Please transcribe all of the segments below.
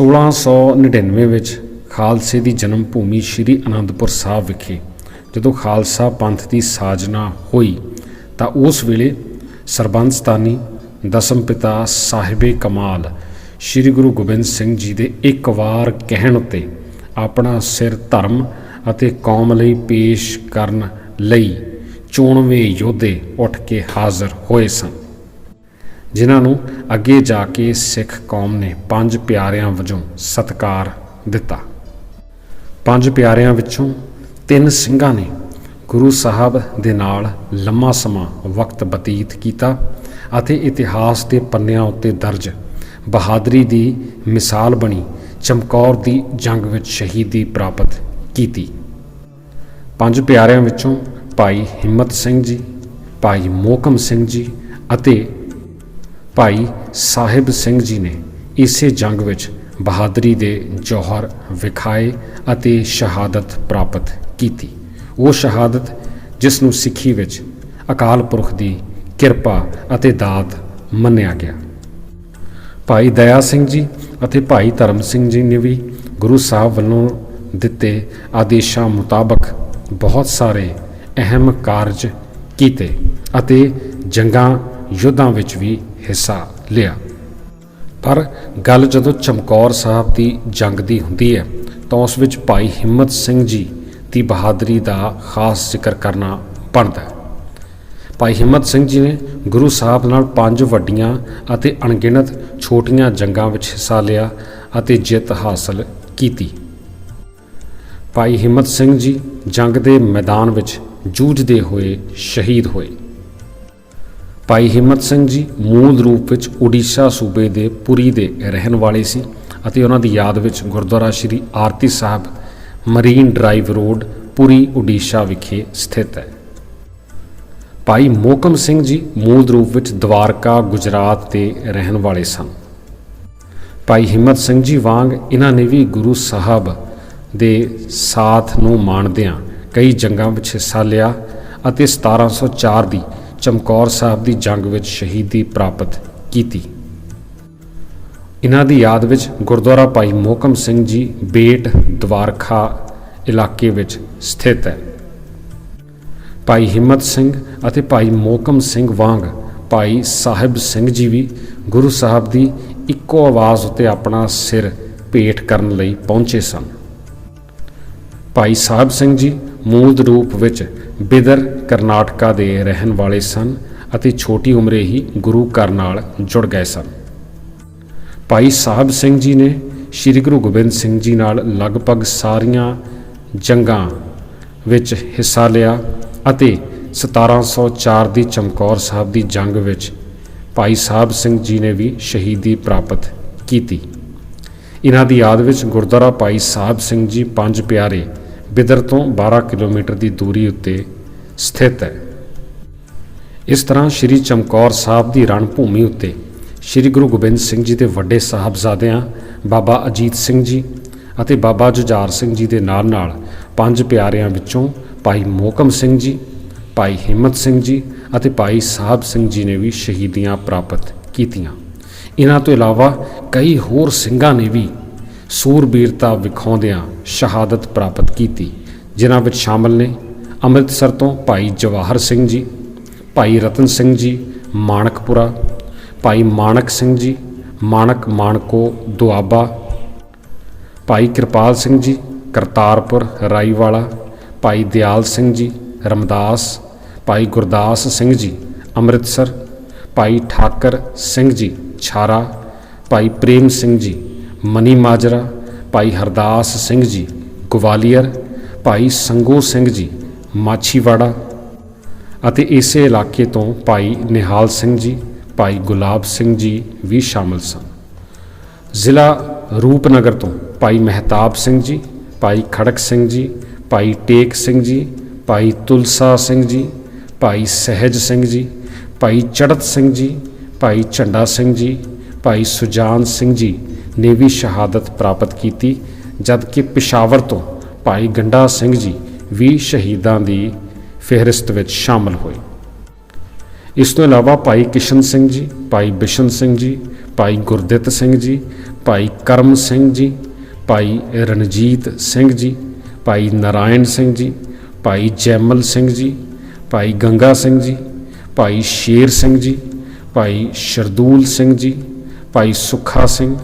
1699 ਵਿੱਚ ਖਾਲਸੇ ਦੀ ਜਨਮ ਭੂਮੀ ਸ੍ਰੀ ਅਨੰਦਪੁਰ ਸਾਹਿਬ ਵਿਖੇ ਜਦੋਂ ਖਾਲਸਾ ਪੰਥ ਦੀ ਸਾਜਨਾ ਹੋਈ ਤਾਂ ਉਸ ਵੇਲੇ ਸਰਬੰਸਤਾਨੀ ਦਸਮ ਪਿਤਾ ਸਾਹਿਬੇ ਕਮਾਲ ਸ੍ਰੀ ਗੁਰੂ ਗੋਬਿੰਦ ਸਿੰਘ ਜੀ ਦੇ ਇੱਕ ਵਾਰ ਕਹਿਣ ਉੱਤੇ ਆਪਣਾ ਸਿਰ ਧਰਮ ਅਤੇ ਕੌਮ ਲਈ ਪੇਸ਼ ਕਰਨ ਲਈ ਚੋਣਵੇਂ ਯੋਧੇ ਉੱਠ ਕੇ ਹਾਜ਼ਰ ਹੋਏ ਸਨ। ਜਿਨ੍ਹਾਂ ਨੂੰ ਅੱਗੇ ਜਾ ਕੇ ਸਿੱਖ ਕੌਮ ਨੇ ਪੰਜ ਪਿਆਰਿਆਂ ਵਜੋਂ ਸਤਕਾਰ ਦਿੱਤਾ। ਪੰਜ ਪਿਆਰਿਆਂ ਵਿੱਚੋਂ ਤਿੰਨ ਸਿੰਘਾਂ ਨੇ ਗੁਰੂ ਸਾਹਿਬ ਦੇ ਨਾਲ ਲੰਮਾ ਸਮਾਂ ਵਕਤ ਬਤੀਤ ਕੀਤਾ ਅਤੇ ਇਤਿਹਾਸ ਦੇ ਪੰਨਿਆਂ ਉੱਤੇ ਦਰਜ ਬਹਾਦਰੀ ਦੀ ਮਿਸਾਲ ਬਣੀ ਚਮਕੌਰ ਦੀ ਜੰਗ ਵਿੱਚ ਸ਼ਹੀਦੀ ਪ੍ਰਾਪਤ ਕੀਤੀ। ਪੰਜ ਪਿਆਰਿਆਂ ਵਿੱਚੋਂ ਭਾਈ ਹਿੰਮਤ ਸਿੰਘ ਜੀ, ਭਾਈ ਮੋਕਮ ਸਿੰਘ ਜੀ ਅਤੇ ਭਾਈ ਸਾਹਿਬ ਸਿੰਘ ਜੀ ਨੇ ਇਸੇ ਜੰਗ ਵਿੱਚ ਬਹਾਦਰੀ ਦੇ ਜੌਹਰ ਵਿਖਾਏ ਅਤੇ ਸ਼ਹਾਦਤ ਪ੍ਰਾਪਤ ਕੀਤੀ। ਉਹ ਸ਼ਹਾਦਤ ਜਿਸ ਨੂੰ ਸਿੱਖੀ ਵਿੱਚ ਅਕਾਲ ਪੁਰਖ ਦੀ ਕਿਰਪਾ ਅਤੇ ਦਾਤ ਮੰਨਿਆ ਗਿਆ। ਭਾਈ ਦਇਆ ਸਿੰਘ ਜੀ ਅਤੇ ਭਾਈ ਧਰਮ ਸਿੰਘ ਜੀ ਨੇ ਵੀ ਗੁਰੂ ਸਾਹਿਬ ਵੱਲੋਂ ਦਿੱਤੇ ਆਦੇਸ਼ਾਂ ਮੁਤਾਬਕ ਬਹੁਤ ਸਾਰੇ ਅਹਿਮ ਕਾਰਜ ਕੀਤੇ ਅਤੇ ਜੰਗਾਂ, ਯੁੱਧਾਂ ਵਿੱਚ ਵੀ ਹਿੱਸਾ ਲਿਆ। ਪਰ ਗੱਲ ਜਦੋਂ ਚਮਕੌਰ ਸਾਹਿਬ ਦੀ ਜੰਗ ਦੀ ਹੁੰਦੀ ਹੈ, ਤਾਂ ਉਸ ਵਿੱਚ ਭਾਈ ਹਿੰਮਤ ਸਿੰਘ ਜੀ ਦੀ ਬਹਾਦਰੀ ਦਾ ਖਾਸ ਜ਼ਿਕਰ ਕਰਨਾ ਬਣਦਾ ਹੈ। ਭਾਈ ਹਿੰਮਤ ਸਿੰਘ ਜੀ ਨੇ ਗੁਰੂ ਸਾਹਿਬ ਨਾਲ ਪੰਜ ਵੱਡੀਆਂ ਅਤੇ ਅਣਗਿਣਤ ਛੋਟੀਆਂ ਜੰਗਾਂ ਵਿੱਚ ਹਿੱਸਾ ਲਿਆ ਅਤੇ ਜਿੱਤ ਹਾਸਲ ਕੀਤੀ। ਭਾਈ ਹਿੰਮਤ ਸਿੰਘ ਜੀ ਜੰਗ ਦੇ ਮੈਦਾਨ ਵਿੱਚ ਜੂਝਦੇ ਹੋਏ ਸ਼ਹੀਦ ਹੋਏ। ਭਾਈ ਹਿੰਮਤ ਸਿੰਘ ਜੀ ਮੂਲ ਰੂਪ ਵਿੱਚ ਉੜੀਸਾ ਸੂਬੇ ਦੇ ਪੁਰੀ ਦੇ ਰਹਿਣ ਵਾਲੇ ਸੀ ਅਤੇ ਉਹਨਾਂ ਦੀ ਯਾਦ ਵਿੱਚ Gurdwara Shri Aarti Sahib marine drive road, Puri Odisha ਵਿਖੇ ਸਥਿਤ ਹੈ। ਭਾਈ ਮੋਕਮ ਸਿੰਘ ਜੀ ਮੂਲ ਰੂਪ ਵਿੱਚ ਦਵਾਰਕਾ, ਗੁਜਰਾਤ ਦੇ ਰਹਿਣ ਵਾਲੇ ਸਨ। ਭਾਈ ਹਿੰਮਤ ਸਿੰਘ ਜੀ ਵਾਂਗ ਇਹਨਾਂ ਨੇ ਵੀ ਗੁਰੂ ਸਾਹਿਬ ਦੇ ਸਾਥ ਨੂੰ ਮਾਣਦਿਆਂ ਕਈ ਜੰਗਾਂ ਵਿੱਚ ਹਿੱਸਾ ਲਿਆ ਅਤੇ 1704 ਦੀ ਚਮਕੌਰ ਸਾਹਿਬ ਦੀ ਜੰਗ ਵਿੱਚ ਸ਼ਹੀਦੀ ਪ੍ਰਾਪਤ ਕੀਤੀ। ਇਹਨਾਂ ਦੀ ਯਾਦ ਵਿੱਚ ਗੁਰਦੁਆਰਾ ਭਾਈ ਮੋਹਕਮ ਸਿੰਘ ਜੀ ਬੇਟ ਦਵਾਰਖਾ ਇਲਾਕੇ ਵਿੱਚ ਸਥਿਤ ਹੈ। ਭਾਈ ਹਿੰਮਤ ਸਿੰਘ ਅਤੇ ਭਾਈ ਮੋਹਕਮ ਸਿੰਘ ਵਾਂਗ ਭਾਈ ਸਾਹਿਬ ਸਿੰਘ ਜੀ ਵੀ ਗੁਰੂ ਸਾਹਿਬ ਦੀ ਇੱਕੋ ਆਵਾਜ਼ ਉੱਤੇ ਆਪਣਾ ਸਿਰ ਭੇਟ ਕਰਨ ਲਈ ਪਹੁੰਚੇ ਸਨ। ਭਾਈ ਸਾਹਿਬ ਸਿੰਘ ਜੀ ਮੂਲ ਰੂਪ ਵਿੱਚ ਬਿਦਰ ਕਰਨਾਟਕਾ ਦੇ ਰਹਿਣ ਵਾਲੇ ਸਨ ਅਤੇ ਛੋਟੀ ਉਮਰੇ ਹੀ ਗੁਰੂ ਘਰ ਨਾਲ ਜੁੜ ਗਏ ਸਨ। ਭਾਈ ਸਾਹਿਬ ਸਿੰਘ ਜੀ ਨੇ ਸ੍ਰੀ ਗੁਰੂ ਗੋਬਿੰਦ ਸਿੰਘ ਜੀ ਨਾਲ ਲਗਭਗ ਸਾਰੀਆਂ ਜੰਗਾਂ ਵਿੱਚ ਹਿੱਸਾ ਲਿਆ ਅਤੇ 1704 ਦੀ ਚਮਕੌਰ ਸਾਹਿਬ ਦੀ ਜੰਗ ਵਿੱਚ ਭਾਈ ਸਾਹਿਬ ਸਿੰਘ ਜੀ ਨੇ ਵੀ ਸ਼ਹੀਦੀ ਪ੍ਰਾਪਤ ਕੀਤੀ। ਇਹਨਾਂ ਦੀ ਯਾਦ ਵਿੱਚ ਗੁਰਦੁਆਰਾ ਭਾਈ ਸਾਹਿਬ ਸਿੰਘ ਜੀ ਪੰਜ ਪਿਆਰੇ ਬਿਦਰ ਤੋਂ 12 ਕਿਲੋਮੀਟਰ ਦੀ ਦੂਰੀ ਉੱਤੇ ਸਥਿਤ ਹੈ। ਇਸ ਤਰ੍ਹਾਂ ਸ੍ਰੀ ਚਮਕੌਰ ਸਾਹਿਬ ਦੀ ਰਣ ਭੂਮੀ ਉੱਤੇ ਸ੍ਰੀ ਗੁਰੂ ਗੋਬਿੰਦ ਸਿੰਘ ਜੀ ਦੇ ਵੱਡੇ ਸਾਹਿਬਜ਼ਾਦਿਆਂ, ਬਾਬਾ ਅਜੀਤ ਸਿੰਘ ਜੀ ਅਤੇ ਬਾਬਾ ਜੁਝਾਰ ਸਿੰਘ ਜੀ ਦੇ ਨਾਲ-ਨਾਲ ਪੰਜ ਪਿਆਰਿਆਂ ਵਿੱਚੋਂ ਭਾਈ ਮੋਕਮ ਸਿੰਘ ਜੀ, ਭਾਈ ਹਿੰਮਤ ਸਿੰਘ ਜੀ ਅਤੇ ਭਾਈ ਸਾਹਿਬ ਸਿੰਘ ਜੀ ਨੇ ਵੀ ਸ਼ਹੀਦੀਆਂ ਪ੍ਰਾਪਤ ਕੀਤੀਆਂ। ਇਹਨਾਂ ਤੋਂ ਇਲਾਵਾ ਕਈ ਹੋਰ ਸਿੰਘਾਂ ਨੇ ਵੀ ਸੂਰਬੀਰਤਾ ਵਿਖਾਉਂਦਿਆਂ ਸ਼ਹਾਦਤ ਪ੍ਰਾਪਤ ਕੀਤੀ, ਜਿਨ੍ਹਾਂ ਵਿੱਚ ਸ਼ਾਮਲ ਨੇ ਅੰਮ੍ਰਿਤਸਰ ਤੋਂ ਭਾਈ ਜਵਾਹਰ ਸਿੰਘ ਜੀ, ਭਾਈ ਰਤਨ ਸਿੰਘ ਜੀ, ਮਾਣਕਪੁਰਾ, ਭਾਈ ਮਾਣਕ ਸਿੰਘ ਜੀ, ਮਾਣਕ ਮਾਣਕੋ ਦੁਆਬਾ, ਭਾਈ ਕਿਰਪਾਲ ਸਿੰਘ ਜੀ, ਕਰਤਾਰਪੁਰ, ਰਾਈਵਾਲਾ, ਭਾਈ ਦਿਆਲ ਸਿੰਘ ਜੀ, ਰਮਦਾਸ, ਭਾਈ ਗੁਰਦਾਸ ਸਿੰਘ ਜੀ, ਅੰਮ੍ਰਿਤਸਰ, ਭਾਈ ਠਾਕਰ ਸਿੰਘ ਜੀ, ਛਾਰਾ, ਭਾਈ ਪ੍ਰੇਮ ਸਿੰਘ ਜੀ ਮਨੀ ਮਾਜਰਾ ਭਾਈ ਹਰਦਾਸ ਸਿੰਘ ਜੀ ਗਵਾਲੀਅਰ ਭਾਈ ਸੰਗੋ ਸਿੰਘ ਜੀ ਮਾਛੀਵਾੜਾ ਅਤੇ ਇਸੇ ਇਲਾਕੇ ਤੋਂ ਭਾਈ ਨਿਹਾਲ ਸਿੰਘ ਜੀ ਭਾਈ ਗੁਲਾਬ ਸਿੰਘ ਜੀ ਵੀ ਸ਼ਾਮਲ ਸਨ ਜ਼ਿਲ੍ਹਾ ਰੂਪਨਗਰ ਤੋਂ ਭਾਈ ਮਹਿਤਾਬ ਸਿੰਘ ਜੀ ਭਾਈ ਖੜਕ ਸਿੰਘ ਜੀ ਭਾਈ ਟੇਕ ਸਿੰਘ ਜੀ ਭਾਈ ਤੁਲਸਾ ਸਿੰਘ ਜੀ ਭਾਈ ਸਹਿਜ ਸਿੰਘ ਜੀ ਭਾਈ ਚੜਤ ਸਿੰਘ ਜੀ ਭਾਈ ਝੰਡਾ ਸਿੰਘ ਜੀ ਭਾਈ ਸੁਜਾਨ ਸਿੰਘ ਜੀ ਨੇ ਵੀ ਸ਼ਹਾਦਤ ਪ੍ਰਾਪਤ ਕੀਤੀ ਜਦਕਿ ਪਿਸ਼ਾਵਰ ਤੋਂ ਭਾਈ ਗੰਡਾ ਸਿੰਘ ਜੀ ਵੀ ਸ਼ਹੀਦਾਂ ਦੀ ਫਹਿਰਿਸਤ ਵਿੱਚ ਸ਼ਾਮਲ ਹੋਏ ਇਸ ਤੋਂ ਇਲਾਵਾ ਭਾਈ ਕਿਸ਼ਨ ਸਿੰਘ ਜੀ ਭਾਈ ਬਿਸ਼ਨ ਸਿੰਘ ਜੀ ਭਾਈ ਗੁਰਦਿੱਤ ਸਿੰਘ ਜੀ ਭਾਈ ਕਰਮ ਸਿੰਘ ਜੀ ਭਾਈ ਰਣਜੀਤ ਸਿੰਘ ਜੀ ਭਾਈ ਨਰਾਇਣ ਸਿੰਘ ਜੀ ਭਾਈ ਜੈਮਲ ਸਿੰਘ ਜੀ ਭਾਈ ਗੰਗਾ ਸਿੰਘ ਜੀ ਭਾਈ ਸ਼ੇਰ ਸਿੰਘ ਜੀ ਭਾਈ ਸ਼ਰਦੂਲ ਸਿੰਘ ਜੀ ਭਾਈ ਸੁੱਖਾ ਸਿੰਘ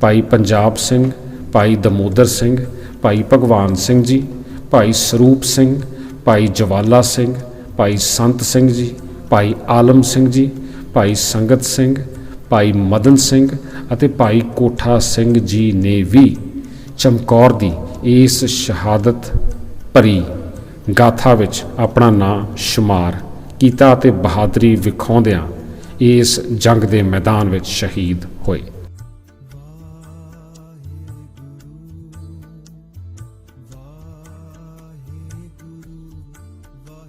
ਭਾਈ ਪੰਜਾਬ ਸਿੰਘ, ਭਾਈ ਦਮੋਦਰ ਸਿੰਘ, ਭਾਈ ਭਗਵਾਨ ਸਿੰਘ ਜੀ, ਭਾਈ ਸਰੂਪ ਸਿੰਘ, ਭਾਈ ਜਵਾਲਾ ਸਿੰਘ, ਭਾਈ ਸੰਤ ਸਿੰਘ ਜੀ, ਭਾਈ ਆਲਮ ਸਿੰਘ ਜੀ, ਭਾਈ ਸੰਗਤ ਸਿੰਘ, ਭਾਈ ਮਦਨ ਸਿੰਘ ਅਤੇ ਭਾਈ ਕੋਠਾ ਸਿੰਘ ਜੀ ਨੇ ਵੀ ਚਮਕੌਰ ਦੀ ਇਸ ਸ਼ਹਾਦਤ ਭਰੀ ਗਾਥਾ ਵਿੱਚ ਆਪਣਾ ਨਾਂ ਸ਼ੁਮਾਰ ਕੀਤਾ ਅਤੇ ਬਹਾਦਰੀ ਵਿਖਾਉਂਦਿਆਂ ਇਸ ਜੰਗ ਦੇ ਮੈਦਾਨ ਵਿੱਚ ਸ਼ਹੀਦ ਹੋਏ।